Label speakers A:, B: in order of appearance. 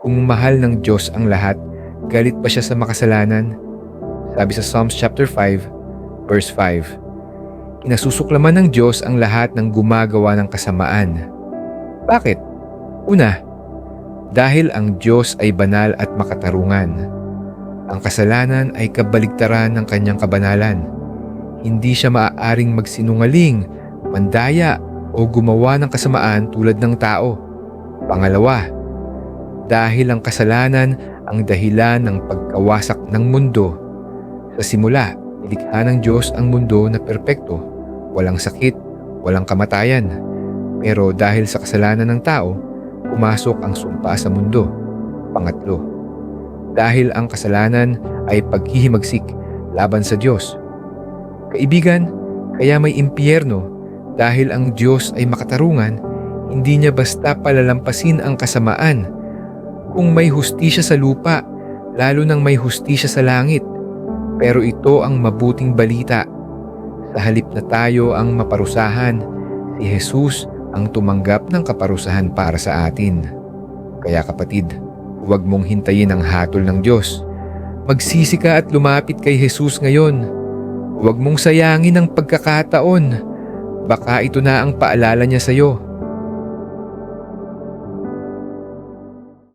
A: Kung mahal ng Diyos ang lahat, galit pa siya sa makasalanan? Sabi sa Psalms chapter 5, verse 5. Inasusuklaman ng Diyos ang lahat ng gumagawa ng kasamaan. Bakit? Una, dahil ang Diyos ay banal at makatarungan. Ang kasalanan ay kabaligtaran ng kanyang kabanalan. Hindi siya maaaring magsinungaling, mandaya o gumawa ng kasamaan tulad ng tao. Pangalawa, dahil ang kasalanan ang dahilan ng pagkawasak ng mundo. Sa simula, nilikha ng Diyos ang mundo na perpekto, walang sakit, walang kamatayan. Pero dahil sa kasalanan ng tao, pumasok ang sumpa sa mundo. Pangatlo, dahil ang kasalanan ay paghihimagsik laban sa Diyos. Kaibigan, kaya may impyerno dahil ang Diyos ay makatarungan, hindi niya basta palalampasin ang kasamaan. Kung may hustisya sa lupa, lalo nang may hustisya sa langit. Pero ito ang mabuting balita. Sa halip na tayo ang maparusahan, si Jesus ang tumanggap ng kaparusahan para sa atin. Kaya kapatid, huwag mong hintayin ang hatol ng Diyos. Magsisi ka at lumapit kay Jesus ngayon. Huwag mong sayangin ang pagkakataon. Baka ito na ang paalala niya sa iyo.